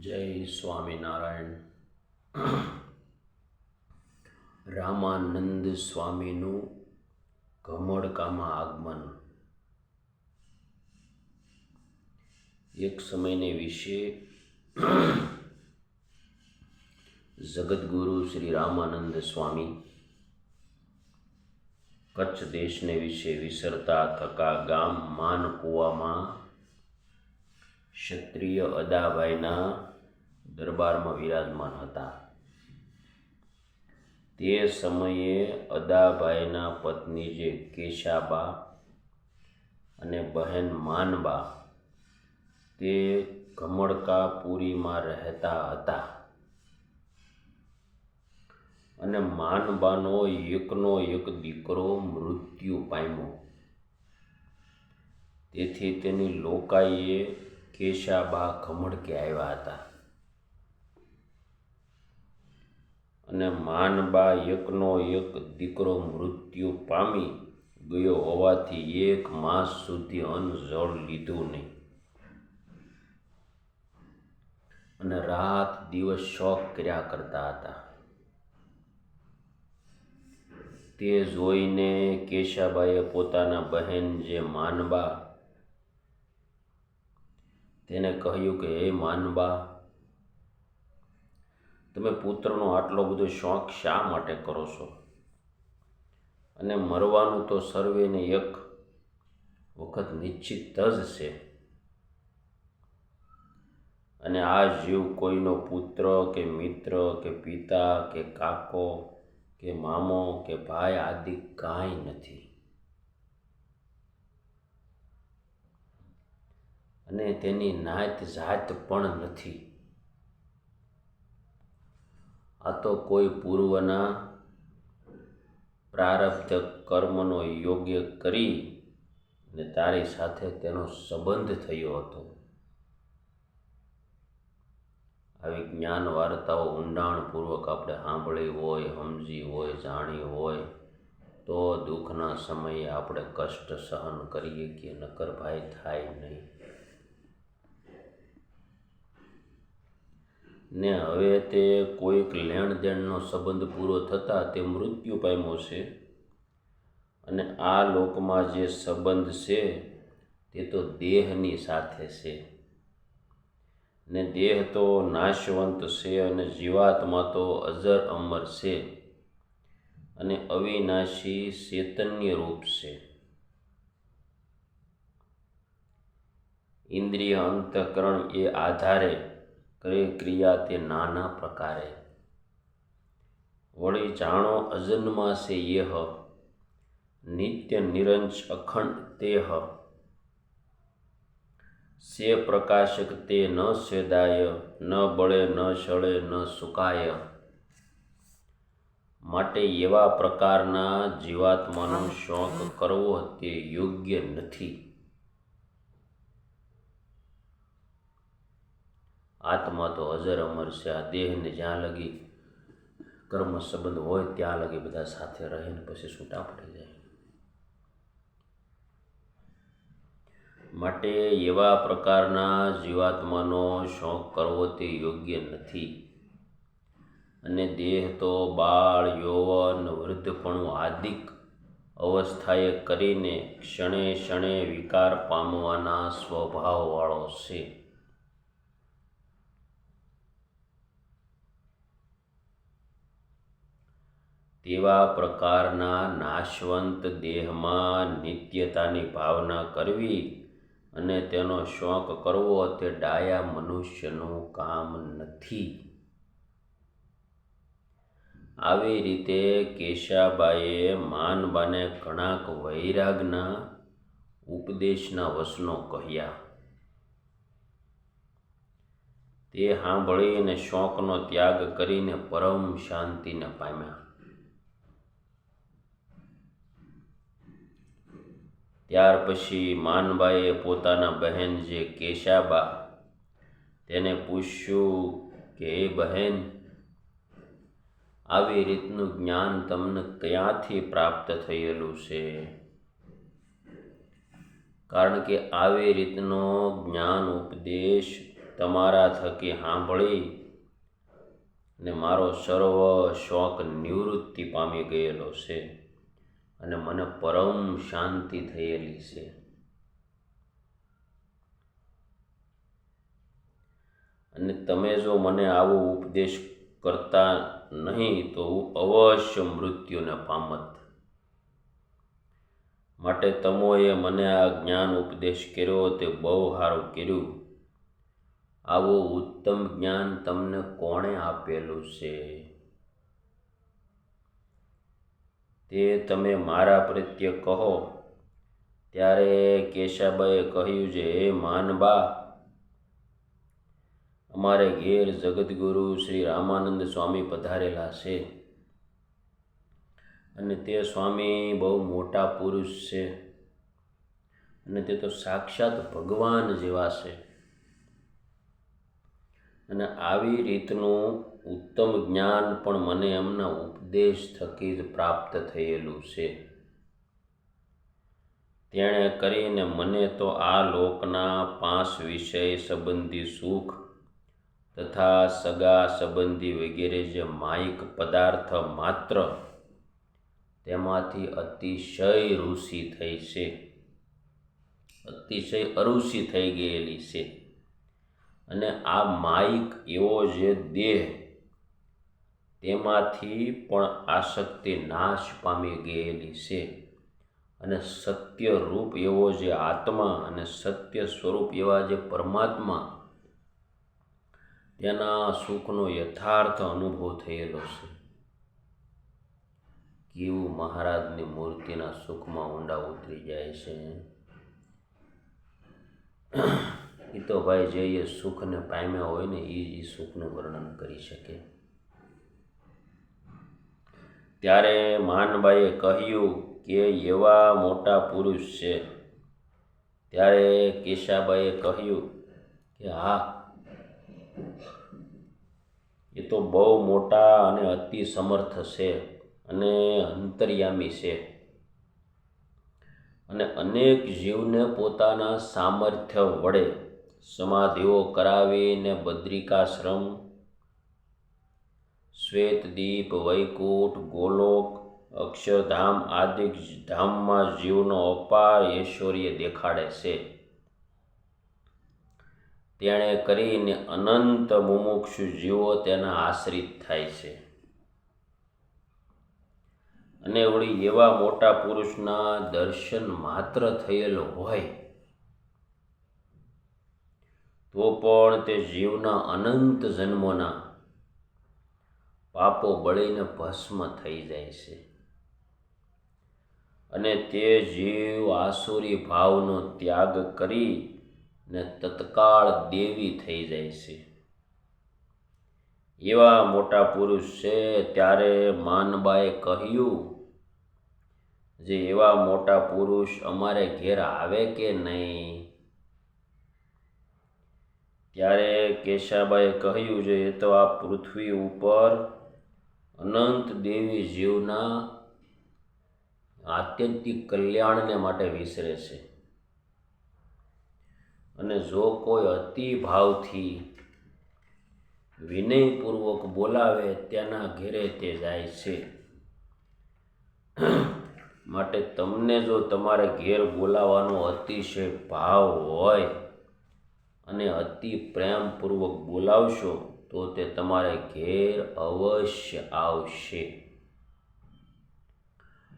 જય સ્વામિનારાયણ. રામાનંદ સ્વામીનું ઘમડકામાં આગમન. એક સમયને વિશે જગદગુરુ શ્રી રામાનંદ સ્વામી કચ્છ દેશને વિશે વિસરતા થકા ગામ માનકુવામાં ક્ષત્રિય અદાભાઈના દરબારમાં વિરાજમાન હતા. તે સમયે અદાભાઈના પત્ની જે કેશાબા અને બહેન માનબા તે કમળકાપુરીમાં રહેતા હતા. અને માનબાનો એકનો એક દીકરો મૃત્યુ પામ્યો. તેથી તેની લોકાઈએ કેશાબા ખમડકે આવ્યા હતા. અને માનબા એકનો એક દીકરો મૃત્યુ પામી ગયો હોવાથી એક માસ સુધી અન્ન જળ લીધું નહીં. અને રાત દિવસ શોખ કર્યા કરતા હતા. તે જોઈને કેશાબાએ પોતાના બહેન જે માનબા તેને કહ્યું કે, હે માનબા, તમે પુત્રનો આટલો બધો શોખ શા માટે કરો છો? અને મરવાનું તો સર્વેને એક વખત નિશ્ચિત જ છે. અને આ જીવ કોઈનો પુત્ર કે મિત્ર કે પિતા કે કાકો કે મામો કે ભાઈ આદિ કાંઈ નથી. અને તેની નાત જાત પણ નથી. આ તો કોઈ પૂર્વના પ્રારબ્ધ કર્મનો યોગ્ય કરી ને તારી સાથે તેનો સંબંધ થયો હતો. આવી જ્ઞાન વાર્તાઓ ઊંડાણપૂર્વક આપણે સાંભળી હોય, સમજી હોય, જાણી હોય, તો દુઃખના સમયે આપણે કષ્ટ સહન કરીએ કે નકર ભાઈ થાય નહીં. ને હવે તે કોઈક લેણ દેણનો સંબંધ પૂરો થતાં તે મૃત્યુ પામ્યો છે. અને આ લોકમાં જે સંબંધ છે તે તો દેહની સાથે છે. ને દેહ તો નાશવંત છે અને જીવાત્મા તો અજર અમર છે. અને અવિનાશી ચૈતન્ય રૂપ છે. ઇન્દ્રિય અંતકરણ એ આધારે ક્રિયા તે નાના પ્રકારે. વળી જાણો અજન્મા છે યેહ નિત્ય નિરંજ અખંડ તેહ. સે પ્રકાશક તે ન સેદાય ન બળે ન સળે ન સુકાય. માટે એવા પ્રકારના જીવાત્માનો શોખ કરવો તે યોગ્ય નથી. આત્મા તો અજર અમર છે, આ દેહને જ્યાં લગી કર્મ સંબંધ હોય ત્યાં લગી બધા સાથે રહે ને પછી છૂટા પડી જાય. માટે એવા પ્રકારના જીવાત્માનો શોખ કરવો તે યોગ્ય નથી. અને દેહ તો બાળ, યૌવન, વૃદ્ધપણું આદિક અવસ્થાએ કરીને ક્ષણે ક્ષણે વિકાર પામવાના સ્વભાવવાળો છે. તેવા પ્રકારના નાશવંત દેહમાં નિત્યતાની ભાવના કરવી અને તેનો શોખ કરવો તે ડાયા મનુષ્યનું કામ નથી. આવી રીતે કેશાબાએ માનબાને ઘણાક વૈરાગના ઉપદેશના વસનો કહ્યા. તે સાંભળીને શોકનો ત્યાગ કરીને પરમ શાંતિને પામ્યા. ત્યાર પછી માનબાઈએ પોતાના બહેન જે કેશાબા તેને પૂછ્યું કે, એ બહેન, આવી રીતનું જ્ઞાન તમને ક્યાંથી પ્રાપ્ત થયેલું છે? કારણ કે આવી રીતનો જ્ઞાન ઉપદેશ તમારા થકી સાંભળી ને મારો સર્વ શોખ નિવૃત્તિ પામી ગયેલો છે. અને મને પરમ શાંતિ થયેલી છે. અને તમે જો મને આવો ઉપદેશ કરતા નહીં, તો હું અવશ્ય મૃત્યુને પામત. માટે તમોએ મને આ જ્ઞાન ઉપદેશ કર્યો, તે બહુ સારું કર્યું. આવું ઉત્તમ જ્ઞાન તમને કોણે આપેલું છે? તે તમે મારા પ્રત્યે કહો. ત્યારે કેશાબાએ કહ્યું છે હે માનબા અમારે ઘેર જગદગુરુ શ્રી રામાનંદ સ્વામી પધારેલા છે અને તે સ્વામી બહુ મોટા પુરુષ છે અને તે તો સાક્ષાત ભગવાન જેવા છે. અને આવી રીતનું ઉત્તમ જ્ઞાન પણ મને એમના ઉપદેશ થકી જ પ્રાપ્ત થયેલું છે. તેણે કરીને મને તો આ લોકના પાંચ વિષય સંબંધી સુખ તથા સગા સંબંધી વગેરે જે માયિક પદાર્થ માત્ર તેમાંથી અતિશય ઋષિ થઈ છે. અતિશય અરુષિ થઈ ગયેલી છે. અને આ માયિક એવો જે દેહ તેમાંથી પણ આસક્તિ નાશ પામી ગયેલી છે. અને સત્ય રૂપ એવો જે આત્મા અને સત્ય સ્વરૂપ એવા જે પરમાત્મા, તેના સુખનો યથાર્થ અનુભવ થયેલો છે. કેવું મહારાજની મૂર્તિના સુખમાં ઊંડા ઉતરી જાય છે? એ તો ભાઈ જે સુખને પામ્યા હોય ને એ સુખનું વર્ણન કરી શકે. ત્યારે માનબાઈએ કહ્યું કે એવા મોટા પુરુષ છે. ત્યારે કેશાબાઈએ કહ્યું કે હા, એ તો બહુ મોટા અને અતિ સમર્થ છે અને અંતર્યામી છે. અને અનેક જીવને પોતાના સામર્થ્ય વડે સમાધિઓ કરાવીને બદ્રિકાશ્રમ શ્વેતદીપ વૈકુંઠ, ગોલોક, અક્ષરધામ આદિ ધામમાં જીવનો અપાર ઐશ્વર્ય દેખાડે છે. તેણે કરીને અનંત મુમુક્ષુ જીવો તેના આશ્રિત થાય છે. અને વળી એવા મોટા પુરુષના દર્શન માત્ર થયેલો હોય, તો પણ તે જીવના અનંત જન્મોના પાપો બળીને ભસ્મ થઈ જાય છે. અને તે જીવ આસુરી ભાવનો ત્યાગ કરી ને તત્કાળ દેવી થઈ જાય છે. એવા મોટા પુરુષ છે ત્યારે માનબાએ કહ્યું, જે એવા મોટા પુરુષ અમારે ઘેર આવે કે નહીં? ત્યારે કેશાબાએ કહ્યું છે તો આ પૃથ્વી ઉપર અનંત દેવી જીવના આત્યંતિક કલ્યાણને માટે વિસરે છે. અને જો કોઈ અતિ ભાવથી વિનયપૂર્વક બોલાવે તેના ઘેરે તે જાય છે. માટે તમને જો તમારે ઘેર બોલાવાનો અતિશય ભાવ હોય અને અતિ પ્રેમપૂર્વક બોલાવશો તો તે તમારે ઘેર અવશ્ય આવશે.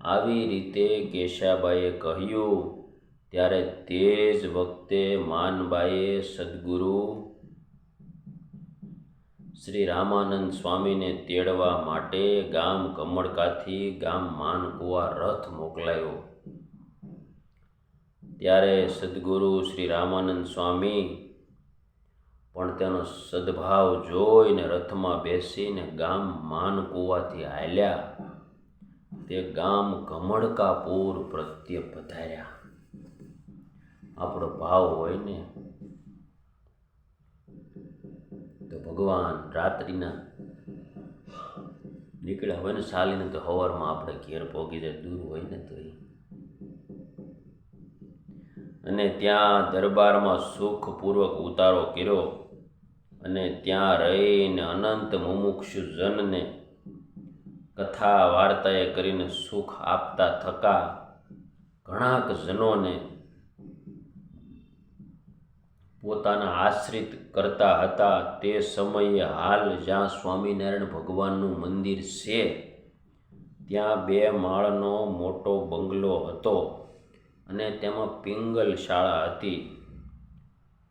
આવી રીતે કેશાબાઈએ કહ્યું, ત્યારે તે જ વખતે માનબાઈએ સદગુરુ શ્રી રામાનંદ સ્વામીને તેડવા માટે ગામ કમળકાથી ગામ માનકુવા રથ મોકલાયો. ત્યારે સદગુરુ શ્રી રામાનંદ સ્વામી પણ તેનો સદભાવ જોઈને રથમાં બેસીને ગામ માનકુવાથી હાલ્યા. તે ગામ ગમણકાપુર પ્રત્યે પધાર્યા. આપણો ભાવ હોય ને, તો ભગવાન રાત્રિના નીકળ્યા હોય ને, સાલીને તો હવારમાં આપણે ઘેર પોગી જાય, દૂર હોય ને તો અને ત્યાં દરબારમાં સુખપૂર્વક ઉતારો કર્યો. અને ત્યાં રહીને અનંત મુમુક્ષુ જનને કથા વાર્તાએ કરીને સુખ આપતા થકા ઘણાક જનોને પોતાના આશ્રિત કરતા હતા. તે સમયે હાલ જ્યાં સ્વામિનારાયણ ભગવાનનું મંદિર છે, ત્યાં બે માળનો મોટો બંગલો હતો અને તેમાં પિંગલ શાળા હતી.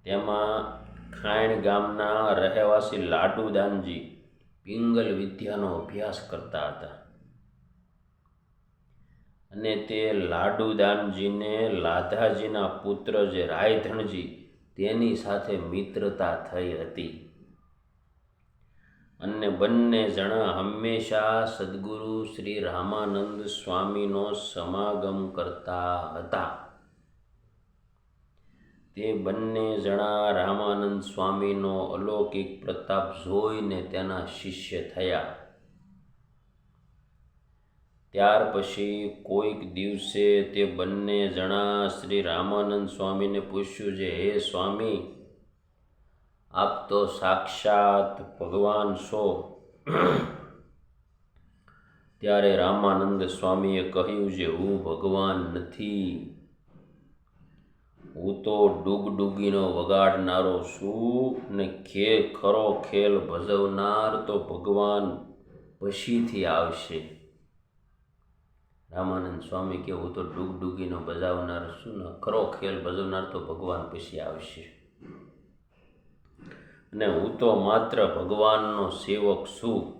તેમાં ખાણ ગામના રહેવાસી લાડુદાનજી પિંગલ વિદ્યાનો અભ્યાસ કરતા હતા. અને તે લાડુદાનજીને લાધાજીના પુત્ર જે રાયધણજી તેની સાથે મિત્રતા થઈ હતી. અને બંને જણા હંમેશા સદગુરુ શ્રી રામાનંદ સ્વામીનો સમાગમ કરતા હતા. તે બંને જણા રામાનંદ સ્વામીનો અલૌકિક પ્રતાપ જોઈને તેના શિષ્ય થયા. ત્યાર પછી કોઈક દિવસે તે બંને જણા શ્રી રામાનંદ સ્વામીને પૂછ્યું છે હે સ્વામી, આપ તો સાક્ષાત ભગવાન છો. ત્યારે રામાનંદ સ્વામીએ કહ્યું છે હું ભગવાન નથી. હું તો ડૂગડૂગીનો વગાડનારો છું ને ખે ખરો ખેલ ભજવનાર તો ભગવાન પછીથી આવશે. રામાનંદ સ્વામી કે હું તો ડૂગડૂગીનો બજાવનાર છું ને ખરો ખેલ ભજવનાર તો ભગવાન પછી આવશે. અને હું તો માત્ર ભગવાનનો સેવક છું.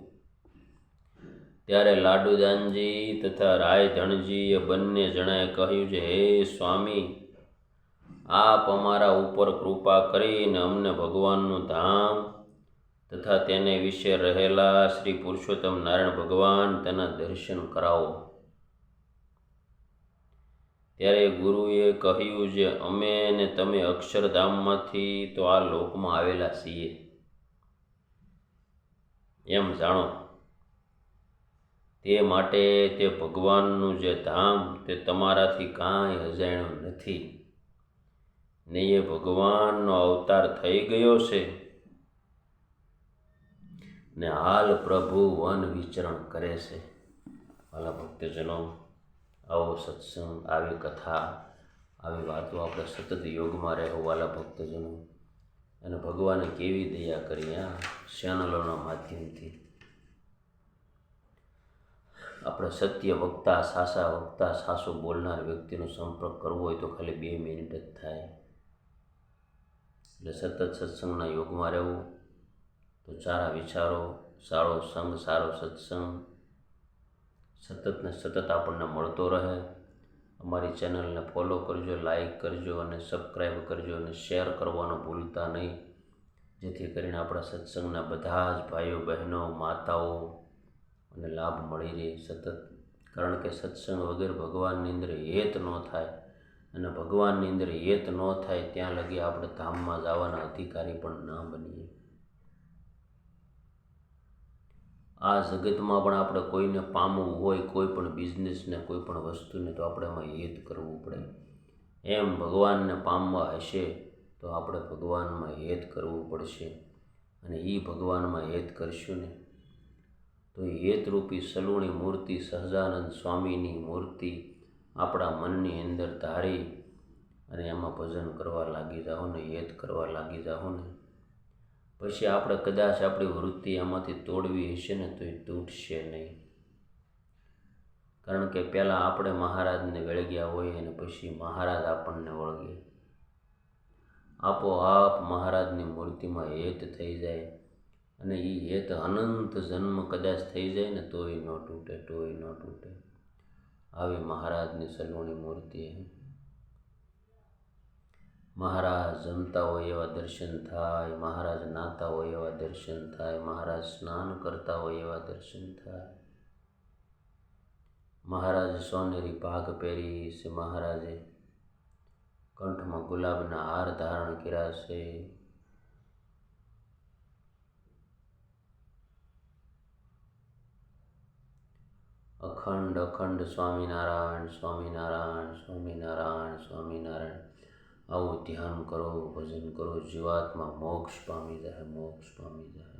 ત્યારે લાડુદાનજી તથા રાય ધણજીએ બંને જણાએ કહ્યું છે, હે સ્વામી આપ અમારા ઉપર કૃપા કરીને અમને ભગવાનનું ધામ તથા તેને વિશે રહેલા શ્રી પુરુષોત્તમ નારાયણ ભગવાન તેના દર્શન કરાવો. ત્યારે ગુરુએ કહ્યું જે અમે ને તમે અક્ષરધામમાંથી તો આ લોકમાં આવેલા છીએ. એમ જાણો, તે માટે તે ભગવાનનું જે ધામ તે તમારાથી કાંઈ અજાણ્યું નથી. ને એ ભગવાનનો અવતાર થઈ ગયો છે. ને હાલ પ્રભુ વન વિચરણ કરે છે. વાલા ભક્તજનો, આવો સત્સંગ, આવી કથા, આવી વાતો આપણે સતત યોગમાં રહેવો વાલા ભક્તજનો. અને ભગવાને કેવી દયા કરી આ ચેનલોના માધ્યમથી. આપણે સત્ય વક્તા, સાસા વક્તા, સાસુ બોલનાર વ્યક્તિનો સંપર્ક કરવો હોય તો ખાલી બે મિનિટ જ થાય. એટલે સતત સત્સંગના યોગમાં રહેવું, તો સારા વિચારો, સારો સંગ, સારો સત્સંગ સતત ને સતત આપણને મળતો રહે. અમારી ચેનલને ફોલો કરજો, લાઈક કરજો અને સબસ્ક્રાઈબ કરજો અને શેર કરવાનું ભૂલતા નહીં. જેથી કરીને આપણા સત્સંગના બધા જ ભાઈઓ, બહેનો, માતાઓ અને લાભ મળી રહે સતત. કારણ કે સત્સંગ વગર ભગવાનની અંદર હેત ન થાય. અને ભગવાનની અંદર હેત ન થાય ત્યાં લગી આપણે ધામમાં જવાના અધિકારી પણ ના બનીએ. આ જગતમાં પણ આપણે કોઈને પામવું હોય, કોઈ પણ બિઝનેસને, કોઈ પણ વસ્તુને તો આપણે એમાં હેત કરવું પડે. એમ ભગવાનને પામવા હશે તો આપણે ભગવાનમાં હેત કરવું પડશે અને એ ભગવાનમાં હેત કરશું ને. તો હેતરૂપી સલુણી મૂર્તિ સહજાનંદ સ્વામીની મૂર્તિ આપણા મનની અંદર ધારી અને એમાં ભજન કરવા લાગી જાઓ ને હેત કરવા લાગી જાઓ ને. પછી આપણે કદાચ આપણી વૃત્તિ એમાંથી તોડવી હશે ને તો એ તૂટશે નહીં. કારણ કે પહેલાં આપણે મહારાજને વળગ્યા હોઈએ અને પછી મહારાજ આપણને વળગે. આપોઆપ મહારાજની મૂર્તિમાં હેત થઈ જાય અને એ હેત અનંત જન્મ કદાચ થઈ જાય ને તોય ન તૂટે, તોય ન તૂટે. આવી મહારાજની સલોણી મૂર્તિ મહારાજ જમતા હોય એવા દર્શન થાય, મહારાજ નાતા હોય એવા દર્શન થાય, મહારાજ સ્નાન કરતા હોય એવા દર્શન થાય. મહારાજ સોનેરી પાઘ પહેરી છે, મહારાજે કંઠમાં ગુલાબના હાર ધારણ કર્યા છે. અખંડ અખંડ સ્વામિનારાયણ સ્વામિનારાયણ સ્વામિનારાયણ સ્વામિનારાયણ. આવું ધ્યાન કરો, ભજન કરો, જીવાત્મા મોક્ષ પામી જાય, મોક્ષ પામી જાય.